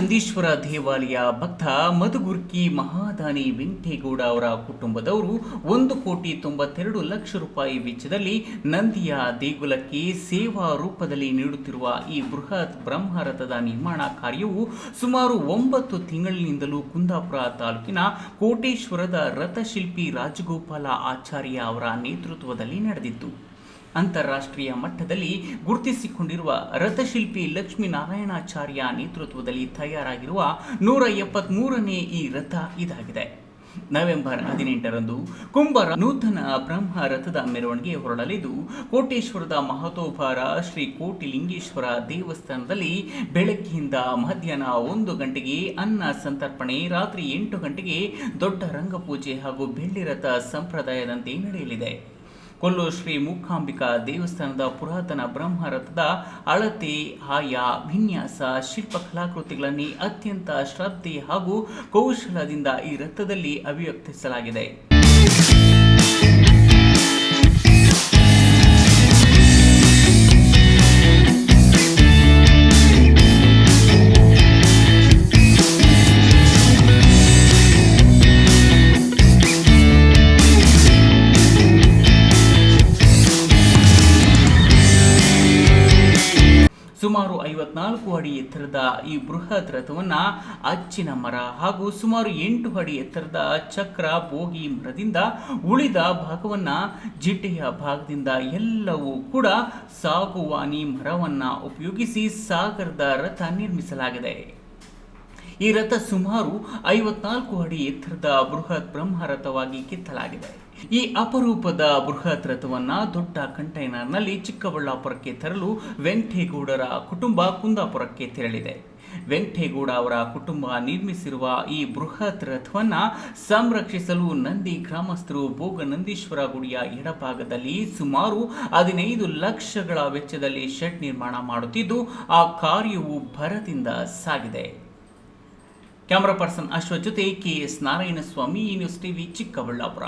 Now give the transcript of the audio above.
ನಂದೀಶ್ವರ ದೇವಾಲಯ ಭಕ್ತ ಮಧುಗುರ್ಕಿ ಮಹಾದಾನಿ ವೆಂಕಟೇಗೌಡ ಅವರ ಕುಟುಂಬದವರು ಒಂದು ಕೋಟಿ ತೊಂಬತ್ತೆರಡು ಲಕ್ಷ ರೂಪಾಯಿ ವೆಚ್ಚದಲ್ಲಿ ನಂದಿಯ ದೇಗುಲಕ್ಕೆ ಸೇವಾ ರೂಪದಲ್ಲಿ ನೀಡುತ್ತಿರುವ ಈ ಬೃಹತ್ ಬ್ರಹ್ಮರಥದ ನಿರ್ಮಾಣ ಕಾರ್ಯವು ಸುಮಾರು ಒಂಬತ್ತು ತಿಂಗಳಿನಿಂದಲೂ ಕುಂದಾಪುರ ತಾಲೂಕಿನ ಕೋಟೇಶ್ವರದ ರಥಶಿಲ್ಪಿ ರಾಜಗೋಪಾಲ ಆಚಾರ್ಯ ಅವರ ನೇತೃತ್ವದಲ್ಲಿ ನಡೆದಿತ್ತು. ಅಂತಾರಾಷ್ಟ್ರೀಯ ಮಟ್ಟದಲ್ಲಿ ಗುರುತಿಸಿಕೊಂಡಿರುವ ರಥಶಿಲ್ಪಿ ಲಕ್ಷ್ಮೀನಾರಾಯಣಾಚಾರ್ಯ ನೇತೃತ್ವದಲ್ಲಿ ತಯಾರಾಗಿರುವ ನೂರ ಎಪ್ಪತ್ಮೂರನೇ ಈ ರಥ ಇದಾಗಿದೆ. ನವೆಂಬರ್ ಹದಿನೆಂಟರಂದು ಕುಂಭರ ನೂತನ ಬ್ರಹ್ಮ ರಥದ ಮೆರವಣಿಗೆ ಹೊರಡಲಿದ್ದು, ಕೋಟೇಶ್ವರದ ಮಹತೋಭಾರ ಶ್ರೀ ಕೋಟಿಲಿಂಗೇಶ್ವರ ದೇವಸ್ಥಾನದಲ್ಲಿ ಬೆಳಗ್ಗೆಯಿಂದ ಮಧ್ಯಾಹ್ನ ಒಂದು ಗಂಟೆಗೆ ಅನ್ನ ಸಂತರ್ಪಣೆ, ರಾತ್ರಿ ಎಂಟು ಗಂಟೆಗೆ ದೊಡ್ಡ ರಂಗಪೂಜೆ ಹಾಗೂ ಬೆಳ್ಳಿ ರಥ ಸಂಪ್ರದಾಯದಂತೆ ನಡೆಯಲಿದೆ. ಕೊಲ್ಲು ಶ್ರೀ ಮೂಕಾಂಬಿಕಾ ದೇವಸ್ಥಾನದ ಪುರಾತನ ಬ್ರಹ್ಮರಥದ ಅಳತೆ ಆಯ ವಿನ್ಯಾಸ, ಶಿಲ್ಪ ಕಲಾಕೃತಿಗಳನ್ನೇ ಅತ್ಯಂತ ಶ್ರದ್ಧೆ ಹಾಗೂ ಕೌಶಲದಿಂದ ಈ ರಥದಲ್ಲಿ ಅಭಿವ್ಯಕ್ತಿಸಲಾಗಿದೆ. ಸುಮಾರು ಐವತ್ನಾಲ್ಕು ಅಡಿ ಎತ್ತರದ ಈ ಬೃಹತ್ ರಥವನ್ನು ಅಚ್ಚಿನ ಮರ ಹಾಗೂ ಸುಮಾರು ಎಂಟು ಅಡಿ ಎತ್ತರದ ಚಕ್ರ ಬೋಗಿ ಮರದಿಂದ ಉಳಿದ ಭಾಗವನ್ನು ಜಿಟ್ಟೆಯ ಭಾಗದಿಂದ ಎಲ್ಲವೂ ಕೂಡ ಸಾಗುವಾನಿ ಮರವನ್ನು ಉಪಯೋಗಿಸಿ ಸಾಗರದ ರಥ ನಿರ್ಮಿಸಲಾಗಿದೆ. ಈ ರಥ ಸುಮಾರು ಐವತ್ನಾಲ್ಕು ಅಡಿ ಎತ್ತರದ ಬೃಹತ್ ಬ್ರಹ್ಮರಥವಾಗಿ ಕಿತ್ತಲಾಗಿದೆ. ಈ ಅಪರೂಪದ ಬೃಹತ್ ರಥವನ್ನ ದೊಡ್ಡ ಕಂಟೈನರ್ನಲ್ಲಿ ಚಿಕ್ಕಬಳ್ಳಾಪುರಕ್ಕೆ ತರಲು ವೆಂಕಟೇಗೌಡರ ಕುಟುಂಬ ಕುಂದಾಪುರಕ್ಕೆ ತೆರಳಿದೆ. ವೆಂಕಟೇಗೌಡ ಅವರ ಕುಟುಂಬ ನಿರ್ಮಿಸಿರುವ ಈ ಬೃಹತ್ ರಥವನ್ನ ಸಂರಕ್ಷಿಸಲು ನಂದಿ ಗ್ರಾಮಸ್ಥರು ಭೋಗನಂದೀಶ್ವರ ಗುಡಿಯ ಎಡಭಾಗದಲ್ಲಿ ಸುಮಾರು ಹದಿನೈದು ಲಕ್ಷಗಳ ವೆಚ್ಚದಲ್ಲಿ ಶೆಡ್ ನಿರ್ಮಾಣ ಮಾಡುತ್ತಿದ್ದು, ಆ ಕಾರ್ಯವು ಭರದಿಂದ ಸಾಗಿದೆ. ಕ್ಯಾಮರಾ ಪರ್ಸನ್ ಅಶ್ವ ಜೊತೆ ಕೆ ಎಸ್ ನಾರಾಯಣಸ್ವಾಮಿ ಈ ನ್ಯೂಸ್ ಟಿವಿ ಚಿಕ್ಕಬಳ್ಳಾಪುರ